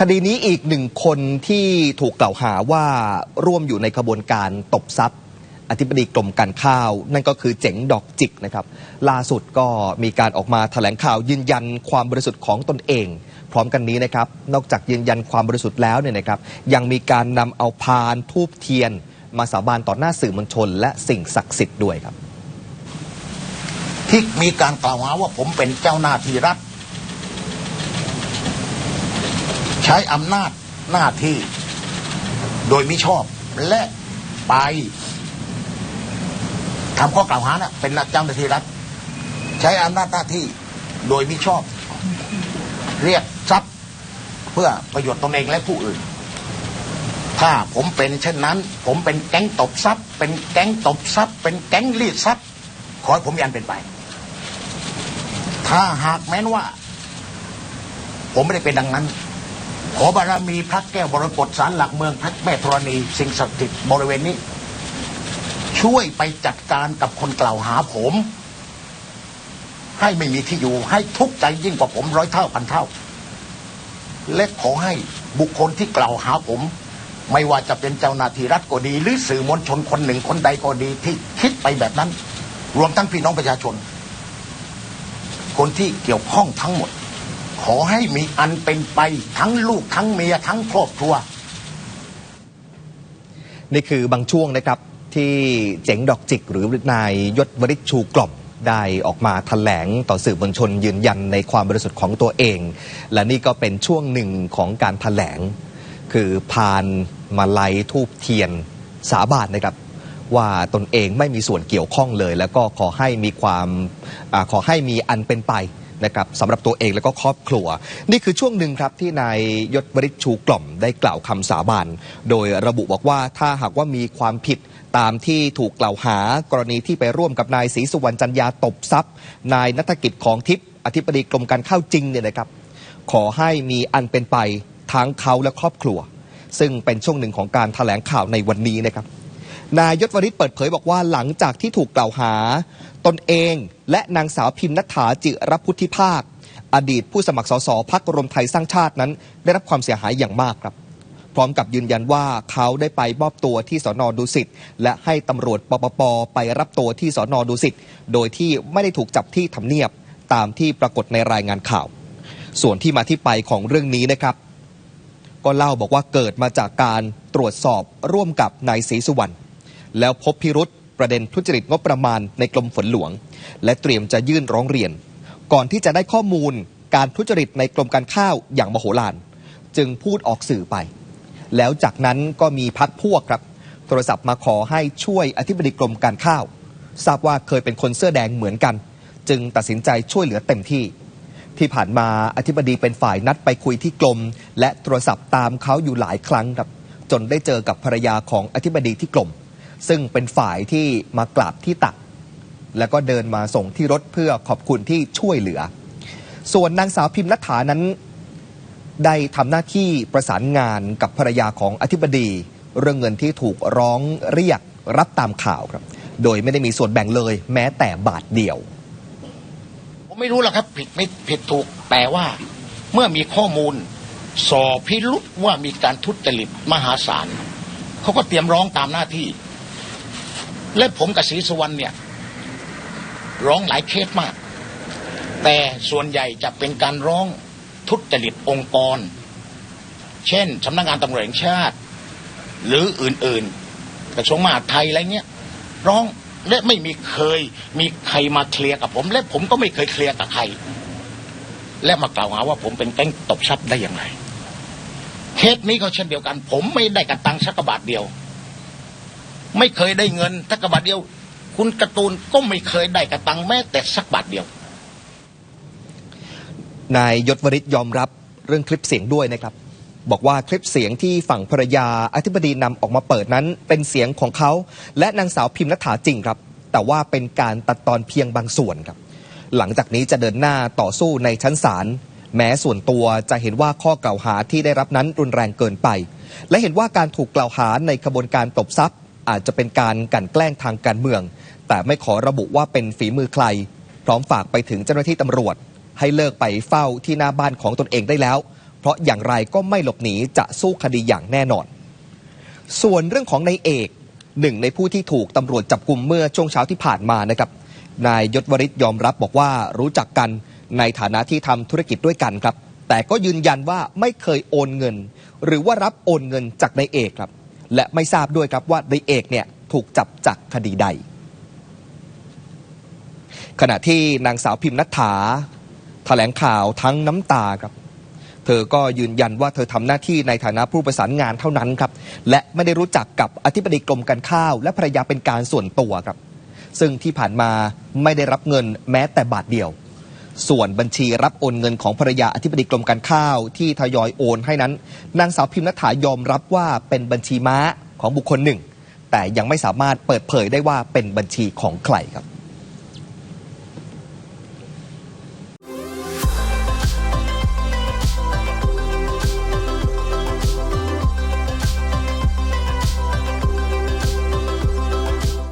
คดีนี้อีกหนึ่งคนที่ถูกกล่าวหาว่าร่วมอยู่ในขบวนการตบทรัพย์ อธิบดีกรมการข้าว นั่นก็คือเจ๋งดอกจิกนะครับ ล่าสุดก็มีการออกมาแถลงข่าวยืนยันความบริสุทธิ์ของตนเอง พร้อมกันนี้นะครับ นอกจากยืนยันความบริสุทธิ์แล้วเนี่ยนะครับ ยังมีการนำเอาพานทูบเทียน มาสาบานต่อหน้าสื่อมวลชน และสิ่งศักดิ์สิทธิ์ด้วยครับ ที่มีการกล่าวหาว่าผมเป็นเจ้าหน้าที่รัฐ ใช้อำนาจหน้าที่โดยมิชอบและไปทำข้อกล่าวหานะเป็นเจ้าหน้าที่รัฐ ใช้อำนาจหน้าที่โดยมิชอบ เรียกทรัพย์เพื่อประโยชน์ตนเองและผู้อื่น ถ้าผมเป็นเช่นนั้น ผมเป็นแก๊งตบทรัพย์ เป็นแก๊งตบทรัพย์ เป็นแก๊งรีดทรัพย์ ขอให้ผมยันเป็นไป ถ้าหากแม้นว่า ผมไม่ได้เป็นดังนั้น ขอบารมีพระแก้วบรกตสารหลักเมืองพระแม่ธรณี สิ่งศักดิ์สิทธิ์บริเวณนี้ ช่วยไปจัดการกับคนกล่าวหาผม ให้ไม่มีที่อยู่ ให้ทุกข์ใจยิ่งกว่าผมร้อยเท่าพันเท่า และขอให้บุคคลที่กล่าวหาผม ไม่ว่าจะเป็นเจ้าหน้าที่รัฐก็ดี หรือสื่อมวลชนคนหนึ่งคนใดก็ดีที่คิดไปแบบนั้น รวมทั้งพี่น้องประชาชน คนที่เกี่ยวข้องทั้งหมด ขอให้มีอันเป็นไปทั้งลูกทั้งเมียทั้งครอบครัว นี่คือบางช่วงนะครับที่เจ๋งดอกจิกหรือนายยศวริชชูกล่อมได้ออกมาถแถลงต่อสื่อมวลชนยืนยันในความบริสุทธิ์ของตัวเอง และนี่ก็เป็นช่วงหนึ่งของการถแถลง คือพานมาลัยทูบเทียนสาบานนะครับว่าตนเองไม่มีส่วนเกี่ยวข้องเลย แล้วก็ขอให้มีความอขอให้มีอันเป็นไป นะครับสำหรับตัวเองแล้วก็ครอบครัว นี่คือช่วงหนึ่งครับที่นายยศวริชชูกล่อมได้กล่าวคำสาบานโดยระบุบอกว่าถ้าหากว่ามีความผิดตามที่ถูกกล่าวหากรณีที่ไปร่วมกับนายศรีสุวรรณจันยาตบทรัพย์ นายนัฐกิจของทิพย์อธิบดีกรมการข้าวจริงเนี่ยนะครับ ขอให้มีอันเป็นไปทั้งเขาและครอบครัว ซึ่งเป็นช่วงหนึ่งของการถแถลงข่าวในวันนี้นะครับ นายยศวริศเปิดเผยบอกว่าหลังจากที่ถูกกล่าวหา ตนเองและนางสาวพิมนัฐาจิรพุทธิภาค อดีตผู้สมัครสสพักรวมไทยสร้างชาตินั้น ได้รับความเสียหายอย่างมากครับ พร้อมกับยืนยันว่าเขาได้ไปมอบตัวที่สอนอดุสิตและให้ตำรวจปปปไปรับตัวที่สอนอดุสิตโดยที่ไม่ได้ถูกจับที่ทำเนียบตามที่ปรากฏในรายงานข่าว ส่วนที่มาที่ไปของเรื่องนี้นะครับ ก็เล่าบอกว่าเกิดมาจากการตรวจสอบร่วมกับนายศรีสุวรรณ แล้วพบพิรุษประเด็นทุจริตงบประมาณในกรมฝนหลวง และเตรียมจะยื่นร้องเรียน ก่อนที่จะได้ข้อมูลการทุจริตในกรมการข้าวอย่างมโหฬารจึงพูดออกสื่อไป แล้วจากนั้นก็มีพักพวกครับ โทรศัพท์มาขอให้ช่วยอธิบดีกรมการข้าว ทราบว่าเคยเป็นคนเสื้อแดงเหมือนกัน จึงตัดสินใจช่วยเหลือเต็มที่ ที่ผ่านมาอธิบดีเป็นฝ่ายนัดไปคุยที่กรมและโทรศัพท์ตามเขาอยู่หลายครั้งครับ จนได้เจอกับภรรยาของอธิบดีที่กรม ซึ่งเป็นฝ่ายที่มากราบที่ตัก แล้วก็เดินมาส่งที่รถเพื่อขอบคุณที่ช่วยเหลือ ส่วนนางสาวพิมพ์นัฐานั้น ได้ทำหน้าที่ประสานงานกับภรรยาของอธิบดี เรื่องเงินที่ถูกร้องเรียกรับตามข่าวครับ โดยไม่ได้มีส่วนแบ่งเลย แม้แต่บาทเดียวผมไม่รู้หรอกครับผิดไม่ผิดถูกแต่ว่าเมื่อมีข้อมูลสอบพิรุษว่ามีการทุจริตมหาศาลเขาก็เตรียมร้องตามหน้าที่ และผมกับศรีสุวรรณเนี่ย ร้องหลายเคสมาก แต่ส่วนใหญ่จะเป็นการร้องทุจริตองค์กร เช่นสำนักงานตำรวจแห่งชาติ หรืออื่นๆกระทรวงมหาดไทยอะไรเงี้ยร้องและไม่มีเคยมีใครมาเคลียร์กับผม และผมก็ไม่เคยเคลียร์กับใคร และมากล่าวหาว่าผมเป็นแก๊งตบทรัพย์ได้อย่างไรเคสนี้ก็เช่นเดียวกัน ผมไม่ได้กระตังสักบาทเดียว ไม่เคยได้เงินสักบาทเดียว คุณการ์ตูนก็ไม่เคยได้กระตังแม้แต่สักบาทเดียวนายยศวริศยอมรับเรื่องคลิปเสียงด้วยนะครับ บอกว่าคลิปเสียงที่ฝั่งภรรยาอธิบดีนำออกมาเปิดนั้น เป็นเสียงของเขา และนางสาวพิมพ์นัฐาจริงครับ แต่ว่าเป็นการตัดตอนเพียงบางส่วนครับ หลังจากนี้จะเดินหน้าต่อสู้ในชั้นศาลแม้ส่วนตัวจะเห็นว่าข้อกล่าวหาที่ได้รับนั้นรุนแรงเกินไป และเห็นว่าการถูกกล่าวหาในขบวนการตบทรัพย์ อาจจะเป็นการกลั่นแกล้งทางการเมือง แต่ไม่ขอระบุว่าเป็นฝีมือใคร พร้อมฝากไปถึงเจ้าหน้าที่ตำรวจ ให้เลิกไปเฝ้าที่หน้าบ้านของตนเองได้แล้ว เพราะอย่างไรก็ไม่หลบหนีจะสู้คดีอย่างแน่นอน ส่วนเรื่องของนายเอกหนึ่งในผู้ที่ถูกตำรวจจับกลุ่มเมื่อช่วงเช้าที่ผ่านมานะครับนายยศวริศยอมรับบอกว่ารู้จักกันในฐานะที่ทำธุรกิจด้วยกันครับ แต่ก็ยืนยันว่าไม่เคยโอนเงิน หรือว่ารับโอนเงินจากนายเอกครับ และไม่ทราบด้วยครับว่านเอกเนี่ยถูกจับจากคดีใด ขณะที่นางสาวพิมพ์นัทธาแถลงข่าวทั้งน้ำตาครับ เธอก็ยืนยันว่าเธอทำหน้าที่ในฐานะผู้ประสานงานเท่านั้นครับ และไม่ได้รู้จักกับอธิบดีกรมการข้าว และภรรยาเป็นการส่วนตัวครับ ซึ่งที่ผ่านมาไม่ได้รับเงินแม้แต่บาทเดียว ส่วนบัญชีรับโอนเงินของภรรยาอธิบดีกรมการข้าวที่ทยอยโอนให้นั้น นางสาวพิมพ์นัฐายอมรับว่าเป็นบัญชีม้าของบุคคลหนึ่ง แต่ยังไม่สามารถเปิดเผยได้ว่าเป็นบัญชีของใครครับ